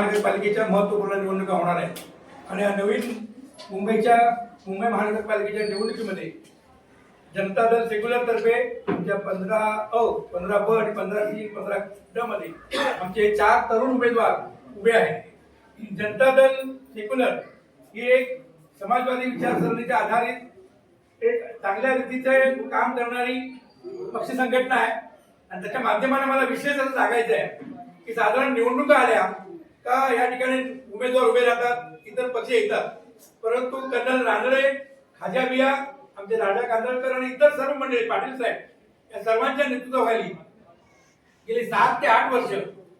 महानगरपालिकेच्या महत्त्वपूर्ण निवडणुका होणार आहेत. आणि या नवीन मुंबईच्या मुंबई महानगरपालिकेच्या निवडणुकीमध्ये जनता दल सेक्युलर तर्फे आमच्या पंधरा अ पंधरा ब आणि पंधरा सी पंधरा ड मध्ये आमचे चार तरुण उमेदवार उभे आहेत. जनता दल सेक्युलर ही एक समाजवादी विचारसरणीच्या आधारित एक चांगल्या रीतीचे काम करणारी पक्ष संघटना आहे. आणि त्याच्या माध्यमाने मला विशेष असं सांगायचं आहे की साधारण निवडणुका आल्या का या ठिकाणी उमेदवार उभे राहतात? इतर पक्ष येतात. परंतु कर्नल रानडे खाजा बिया आमचे राजा कांदळकर आणि इतर सर्व मंडळी पाटील साहेब या सर्वांच्या नेतृत्वाखाली गेली सात ते आठ वर्ष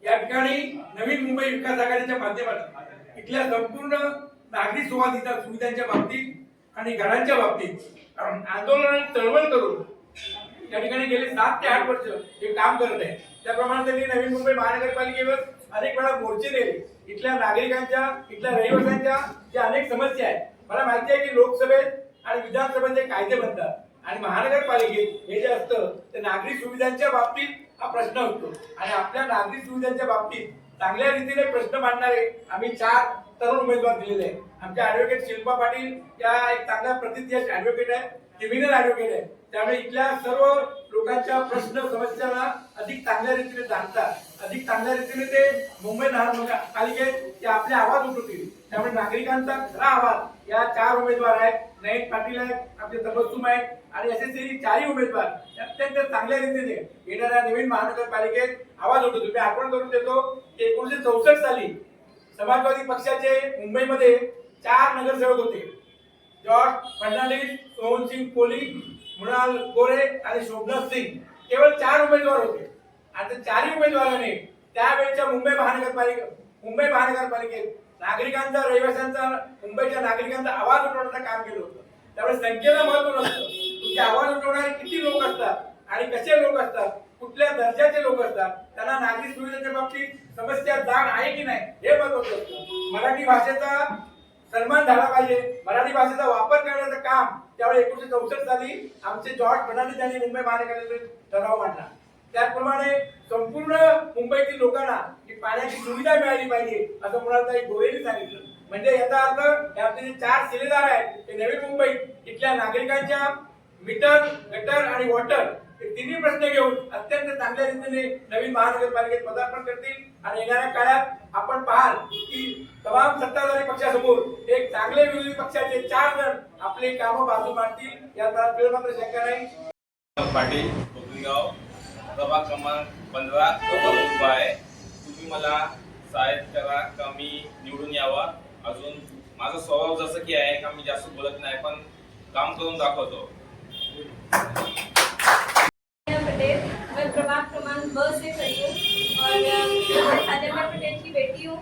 या ठिकाणी नवीन मुंबई विकास आघाडीच्या माध्यमातून इथल्या संपूर्ण नागरी सुविधा सुविधांच्या बाबतीत आणि घरांच्या बाबतीत आंदोलन आणि चळवळ करून या ठिकाणी गेले सात ते आठ वर्ष हे काम करत आहे त्याप्रमाणे त्यांनी नवीन मुंबई महानगरपालिकेवर अनेक वेळा मोर्चे दिले. इथल्या नागरिकांच्या इथल्या रहिवाशांच्या ज्या अनेक समस्या आहेत मला माहिती आहे की लोकसभेत आणि विधानसभेत जे कायदे बनतात. आणि महानगरपालिकेत हे जे असतं ते नागरी सुविधांच्या बाबतीत हा प्रश्न असतो आणि आपल्या नागरी सुविधांच्या बाबतीत चांगल्या रीतीने प्रश्न मांडणारे आम्ही चार तरुण उमेदवार दिलेले आहेत. आमच्या ऍडव्होकेट शिल्पा पाटील या एक चांगल्या प्रतिज्ञा ऍडव्होकेट आहे. क्रिमिनल ऍडव्होकेट आहे. त्यामुळे इथल्या सर्व लोकांच्या प्रश्न समस्यांना अधिक चांगल्या रीतीने जाणतात. अधिक चांगल्या रीतीने ते मुंबई महानगरपालिकेत ते आपले आवाज उठवतील. त्यामुळे नागरिकांचा खरा आवाज या चार उमेदवार आहेत. नयन पाटील आहेत आपले तबस्सुम आहेत आणि असे चारही उमेदवार अत्यंत चांगल्या रीतीने येणाऱ्या नवीन महानगरपालिकेत आवाज उठवतो मी आठवण करून देतो की एकोणीशे चौसष्ट साली समाजवादी पक्षाचे मुंबईमध्ये चार नगरसेवक होते. जॉर्ज फडणवीस सोहनसिंग कोहली मृणाल गोरे आणि शोभनाथ सिंग केवळ चार उमेदवार होते. आणि त्या चारही उमेदवारांनी त्यावेळेच्या मुंबई महानगरपालिका मुंबई महानगरपालिकेत नागरिकांचा रहिवाशांचा मुंबईच्या नागरिकांचा आवाज उठवण्याचं काम केलं होतं. त्यामुळे संख्येला महत्त्व नसतं. तुमचे आवाज उठवणारे किती लोक असतात आणि कसे लोक असतात कुठल्या दर्जाचे लोक असतात त्यांना नागरिक सुविधेच्या बाबतीत समस्या जाग आहे की नाही हे महत्वाचं असतं मराठी भाषेचा सन्मान झाला पाहिजे. मराठी भाषेचा वापर करण्याचं काम त्यावेळी एकोणीशे चौसष्ट साली आमचे जॉर्ज फर्नांडिस यांनी मुंबई महानगरातील ठराव मांडला. त्याचप्रमाणे संपूर्ण मुंबईतील लोकांना ही पाण्याची सुविधा मिळाली पाहिजे असं मुलांचा गोरेने सांगितलं. म्हणजे याचा अर्थ हे आपले जे चार शिलेदार आहेत ते नवी मुंबई. इथल्या नागरिकांच्या मीटर गटर आणि वॉटर तिन्ही प्रश्न घेऊन अत्यंत चांगल्या रीतीने नवीन महानगरपालिकेत पदार्पण करतील. आणि येणाऱ्या काळात आपण पाहाल की तमाम सत्ताधारी पक्षासमोर एक चांगले विरोधी पक्षाचे चार जण आपली कामं बाजू मांडतील. या वेळ मात्र शंका नाही. पाटील कोकणगाव प्रभाग क्रमांक पंधरा उभा आहे. तुम्ही मला सहाय्य करा का मी निवडून यावा. अजून माझा स्वभाव जसं की आहे का मी जास्त बोलत नाही पण काम करून दाखवतो मीना पटेल मैं प्रभाग क्रमांक ब से खड़ी हूँ और अ, मैं साजमा पटेल की बेटी हूँ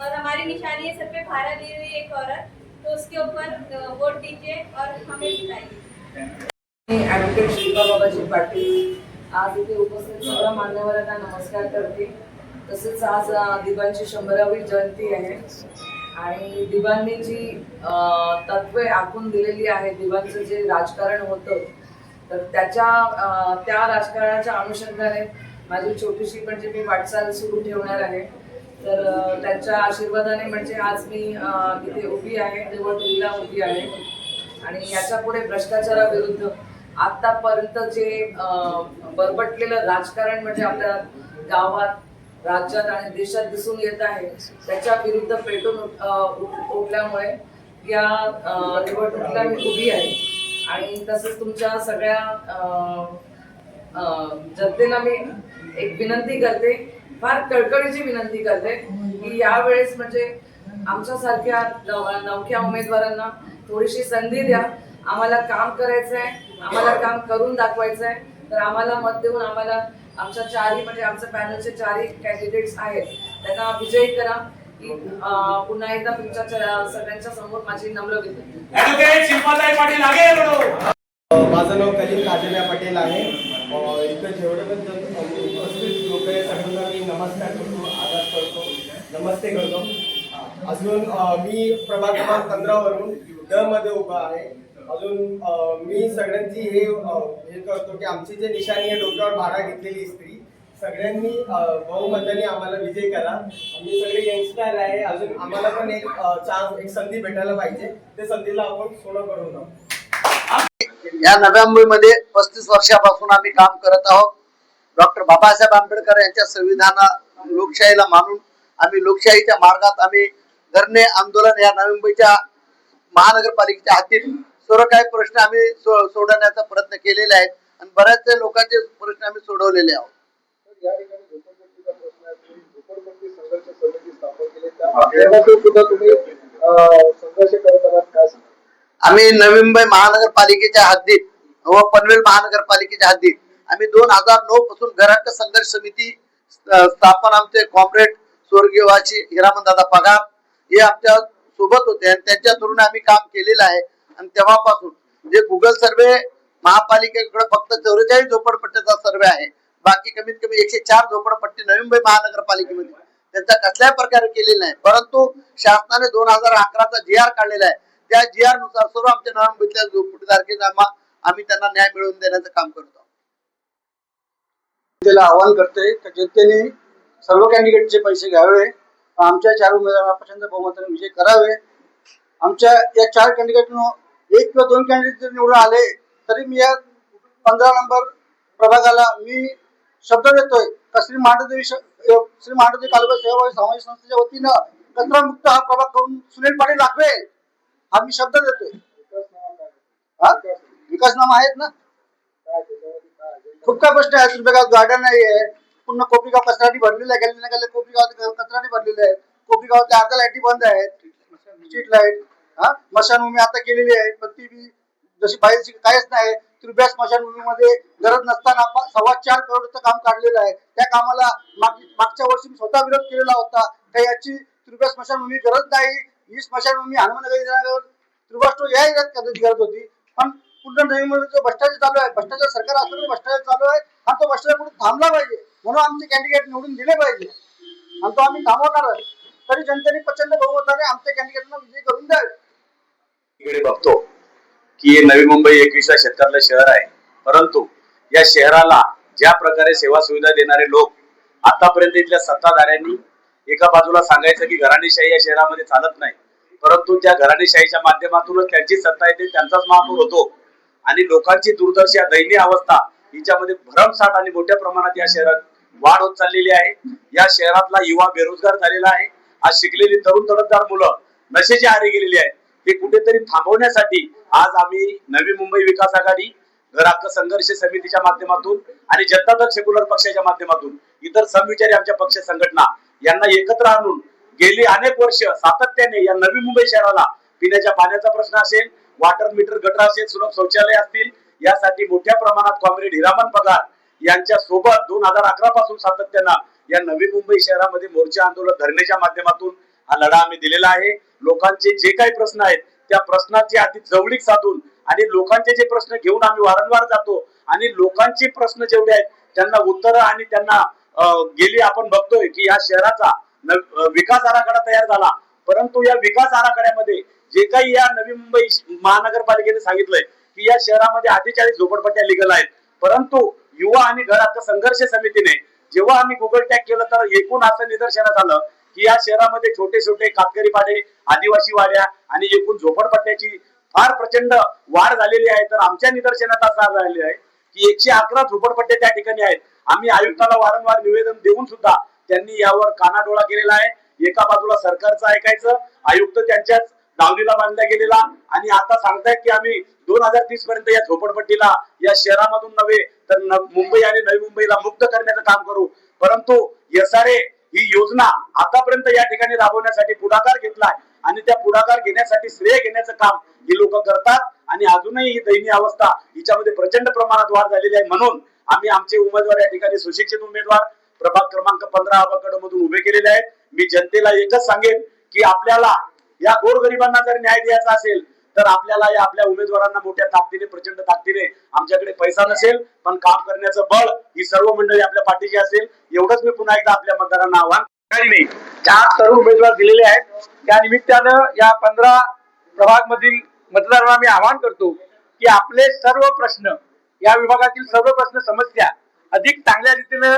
और हमारी निशानी है सर पे भारत ली हुई एक औरत तो उसके ऊपर वोट दीजिए और हमें बताइए ॲडव्होकेट शिल्पा बाबाजी पाटील आज इथे उपस्थित सर्व मान्यवरांना नमस्कार करते. तसेच आज दिबांची शंभरावी जयंती आहे. आणि दिबांनी जी तत्वे आखून दिलेली आहेत दिबांचं जे राजकारण होतं तर त्याच्या त्या राजकारणाच्या अनुषंगाने माझी छोटीशी म्हणजे मी वाटचाल सुरू ठेवणार आहे. तर त्यांच्या आशीर्वादाने म्हणजे आज मी तिथे इथे उभी आहे निवडणुकीला उभी आहे. आणि याच्यापुढे भ्रष्टाचाराविरुद्ध आतापर्यंत जे बरबटलेलं राजकारण म्हणजे आपल्या गावात राज्यात आणि देशात दिसून येत आहे त्याच्या विरुद्ध पेटून उठल्यामुळे या निवडणुकीला मी उभी आहे. आणि तसंच तुमच्या सगळ्या जनतेला मी एक विनंती करते फार कळकळीची विनंती करते की यावेळेस म्हणजे आमच्यासारख्या नव- नवख्या उमेदवारांना थोडीशी संधी द्या. आम्हाला काम करायचं आहे आम्हाला काम करून दाखवायचं आहे तर आम्हाला मत देऊन आम्हाला आमच्या चारही म्हणजे आमच्या पॅनलचे चारही कॅन्डिडेट्स आहेत त्यांना विजयी करा. अं, पुन्हा एकदा तुमच्या सगळ्यांच्या समोर माझी नम्र विनंती. माझं नाव कलील काजल्या पटेल आहे. इथं जेवढे पण जण म्हणजे उपस्थित लोक आहे सगळ्यांना मी नमस्कार करतो आदर करतो नमस्ते करतो. अजून मी प्रभाग क्रमांक पंधरावरून द मध्ये उभा आहे. अजून मी सगळ्यांची हे हे करतो की आमची जे निशाणी आहे डोक्यावर भाडा घेतलेली स्त्री सगळ्यांनी बहुमताने आम्हाला विजय करा. आम्ही सगळे यंगस्टर आहे. अजून आम्हाला पण एक चान्स एक संधी भेटायला पाहिजे. ते संधीला आपण सोनं करून जाऊ या नव्या मुंबईमध्ये पस्तीस वर्षापासून आम्ही काम करत आहोत. डॉक्टर बाबासाहेब आंबेडकर यांच्या संविधाना लोकशाहीला मानून आम्ही लोकशाहीच्या मार्गात आम्ही धरणे आंदोलन या नवी मुंबईच्या महानगरपालिकेच्या हातीत सर्व काही प्रश्न आम्ही सो- सोडवण्याचा प्रयत्न केलेले आहेत आणि बऱ्याच लोकांचे प्रश्न आम्ही सोडवलेले आहोत. संघर्ष करत आहात काय आम्ही नवी मुंबई महानगरपालिकेच्या हद्दीत व पनवेल महानगरपालिकेच्या हद्दीत आम्ही दोन हजार नऊ पासून घराट संघर्ष समिती स्थापन आमचे कॉम्रेड स्वर्गीयवाची हिरामन दादा पगार हे आमच्यासोबत होते आणि त्यांच्या धरून आम्ही काम केलेलं आहे. आणि तेव्हापासून जे गुगल सर्वे महापालिकेकडे फक्त चौवेचाळीस झोपडपट्ट्याचा सर्वे आहे. बाकी कमीत कमी एकशे चार झोपडपट्टी नवी मुंबई महानगरपालिकेमध्ये. त्यांचा कसल्याही प्रकारे केलेला नाही. परंतु शासनाने दोन हजार अकराचा जी आर काढलेला आहे. त्या जी आरनुसार सर्व आमच्या नवी मुंबईतल्या झोपडीधारके आम्ही त्यांना न्याय मिळवून देण्याचं काम करतो. त्याला आवाहन करते की जनतेने सर्व कॅन्डिडेटचे पैसे घ्यावे आमच्या चार उमेदवारांना प्रचंड बहुमताने विजय करावे. आमच्या या चार कॅन्डिडेटनं एक किंवा दोन कॅन्डिडेट जर निवडून आले तरी मी या पंधरा नंबर प्रभागाला मी शब्द देतोय का श्री महादेवी श्री महादेवी कालबा सेवाभावी सामाजिक संस्थेच्या वतीनं कचरा मुक्त हा प्रभाग करून सुनील पाटील दाखवेल. हा मी शब्द देतोय. हा? विकासनामा आहेत ना? खूप काय गोष्ट आहेत. तुमच्या गावात गार्डन नाही आहे. पूर्ण कोपरीगाव कचराटी भरलेलं आहे. गल्ली कोपरी कोपरीगाव कचराटी भरलेले आहेत कोपरीगावातल्या अर्ध्या लाईटी बंद आहेत. स्ट्रीट लाइट हा? स्मशानभूमी आता केलेली आहे. पण ती बी जशी पाहिजे काहीच नाही. त्रिब्या स्मशानभूमीमध्ये गरज नसताना सव्वा चार करोडचं काम काढलेलं आहे. त्या कामाला मागच्या वर्षी मी स्वतः विरोध केलेला होता. का याची त्रिब्या स्मशानभूमी गरज नाही. ही स्मशानभूमी हनुमानगर त्रिभुवा या एरियात कदाचित करत होती. पण पूर्ण नवीमध्ये जो भ्रष्टाचार चालू आहे भ्रष्टाचार सरकार असल्यामुळे भ्रष्टाचार चालू आहे आणि तो भ्रष्टाचार कुठे थांबला पाहिजे? म्हणून आमचे कॅन्डिडेट निवडून दिले पाहिजे. आणि तो आम्ही थांबवणार तरी जनतेने प्रचंड बहुमताने आमच्या कॅन्डिडेटना विजय करून द्यावे. इकडे बघतो की नवी मुंबई एकविसव्या शतकातलं शहर आहे. परंतु या शहराला ज्या प्रकारे सेवा सुविधा देणारे लोक आतापर्यंत इथल्या सत्ताधाऱ्यांनी एका बाजूला सांगायचं की घराणेशाही या शहरामध्ये चालत नाही. परंतु त्या घराणेशाहीच्या माध्यमातूनच त्यांची सत्ता येते त्यांचाच महापूर होतो. आणि लोकांची दुर्दर्शा दैनीय अवस्था हिच्यामध्ये भरमसाठ आणि मोठ्या प्रमाणात या शहरात वाढ होत चाललेली आहे. या शहरातला युवा बेरोजगार झालेला आहे. आज शिकलेली तरुण तडफदार मुलं नशेची आरे गेलेली आहेत. हे कुठेतरी थांबवण्यासाठी आज आम्ही नवी मुंबई विकास आघाडी घर हक्क संघर्ष समितीच्या माध्यमातून आणि जनता दल सेक्युलर पक्षाच्या माध्यमातून इतर समविचारी आमच्या पक्ष संघटना यांना एकत्र आणून गेली अनेक वर्ष सातत्याने या नवी मुंबई शहराला पिण्याच्या पाण्याचा प्रश्न असेल वॉटर मीटर गटर असेल सुलभ शौचालय असतील यासाठी मोठ्या प्रमाणात कॉम्रेड हिरामन पगार यांच्या सोबत दोन हजार अकरा पासून सातत्यानं या नवी मुंबई शहरामध्ये मोर्चा आंदोलन धरणेच्या माध्यमातून हा लढा आम्ही दिलेला आहे. लोकांचे जे काही प्रश्न आहेत त्या प्रश्नाची अति जवळीक साधून आणि लोकांचे जे प्रश्न घेऊन आम्ही वारंवार जातो आणि लोकांचे प्रश्न जेवढे आहेत त्यांना उत्तर आणि त्यांना गेली आपण बघतोय की या शहराचा विकास आराखडा तयार झाला. परंतु या विकास आराखड्यामध्ये जे काही या नवी मुंबई महानगरपालिकेने सांगितलंय की या शहरामध्ये अठ्ठेचाळीस झोपडपट्ट्या लिगल आहेत. परंतु युवा आणि घर हक्क संघर्ष समितीने जेव्हा आम्ही गुगल टॅग केलं तर एकूण असं निदर्शनात आलं की या शहरामध्ये छोटे छोटे कातकरी पाडे आदिवासी वाड्या आणि एकूण झोपडपट्ट्याची फार प्रचंड वाढ झालेली आहे. तर आमच्या निदर्शनात असं झालेली आहे. की एकशे अकरा झोपडपट्ट्या त्या ठिकाणी आहेत. आम्ही आयुक्ताला वारंवार निवेदन देऊन सुद्धा त्यांनी यावर कानाडोळा केलेला आहे. एका बाजूला सरकारचं ऐकायचं आयुक्त त्यांच्याच दावणीला बांधला गेलेला. आणि आता सांगतायत की आम्ही दोन हजार तीस पर्यंत या झोपडपट्टीला या शहरामधून नव्हे तर मुंबई आणि नवी मुंबईला मुक्त करण्याचं काम करू. परंतु एसआरए ही योजना आतापर्यंत या ठिकाणी राबवण्यासाठी पुढाकार घेतलाय आणि त्या पुढाकार घेण्यासाठी श्रेय घेण्याचं काम ही लोक करतात. आणि अजूनही ही दयनीय अवस्था हिच्यामध्ये प्रचंड प्रमाणात वाढ झालेली आहे म्हणून आम्ही आमचे उमेदवार या ठिकाणी सुशिक्षित उमेदवार प्रभाग क्रमांक पंधरा मधून उभे केलेले आहेत. मी जनतेला एकच सांगेन की आपल्याला या गोरगरिबांना जर न्याय द्यायचा असेल तर आपल्याला या आपल्या उमेदवारांना मोठ्या ताकदीने प्रचंड ताकदीने आमच्याकडे पैसा नसेल पण काम करण्याचं बळ ही सर्व मंडळी आपल्या पाठीची असेल. एवढंच मी पुन्हा एकदा आपल्या मतदारांना आव्हान काही नाही. चार तरुण उमेदवार दिलेले आहेत त्या निमित्तानं या पंधरा प्रभाग मधील मतदारांना मी आवाहन करतो की आपले सर्व प्रश्न या विभागातील सर्व प्रश्न समस्या अधिक चांगल्या रीतीनं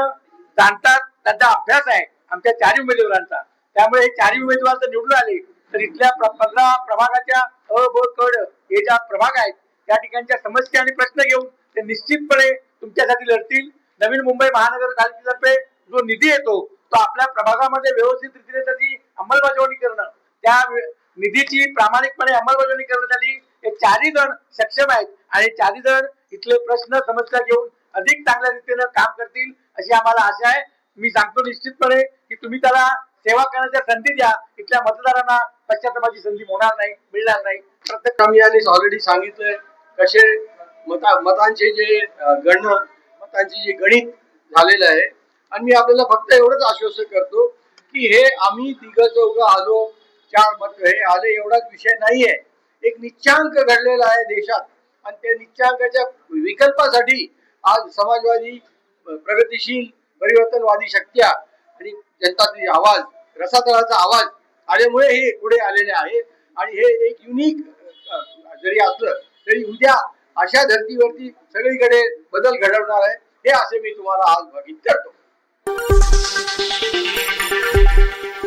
जाणतात त्यांचा अभ्यास आहे आमच्या चारही उमेदवारांचा. त्यामुळे हे चारही उमेदवार जर निवडून आले तर इथल्या पंधरा प्रभागाच्या अ ब कड हे ज्या प्रभाग आहेत त्या ठिकाणच्या समस्या आणि प्रश्न घेऊन ते निश्चितपणे तुमच्यासाठी लढतील. नवीन मुंबई महानगरपालिकेतर्फे जो निधी येतो तो आपल्या प्रभागामध्ये व्यवस्थित रीतीने त्याची अंमलबजावणी करणं त्या निधीची प्रामाणिकपणे अंमलबजावणी करण्यासाठी हे चारही जण सक्षम आहेत आणि चारही जण इथले प्रश्न समस्या घेऊन अधिक चांगल्या रीतीनं काम करतील अशी आम्हाला आशा आहे. मी सांगतो निश्चितपणे की तुम्ही त्याला सेवा करण्याच्या संधी द्या. इथल्या मतदारांना पश्चातापाची संधी होणार नाही मिळणार नाही. प्रत्येक आम्ही यांनी ऑलरेडी सांगितलंय कसे मता मतांचे जे अ, गणन मतांचे जे गणित झालेलं आहे आणि मी आपल्याला फक्त एवढंच आश्वासन करतो की हे आम्ही तिघ चौघ आलो चार मत हे आले एवढाच विषय नाहीये. एक निच्चांक घडलेला आहे देशात. आणि त्या निच्चांकाच्या विकल्पासाठी आज समाजवादी प्रगतीशील परिवर्तनवादी शक्त्या आणि जनतातील आवाज रसातळाचा आवाज आल्यामुळे हे पुढे आलेले आहे. आणि हे एक युनिक जरी असलं तरी उद्या अशा धर्तीवरती सगळीकडे बदल घडवणार आहे. हे असे मी तुम्हाला आज भाकीत करतो. フフフフ。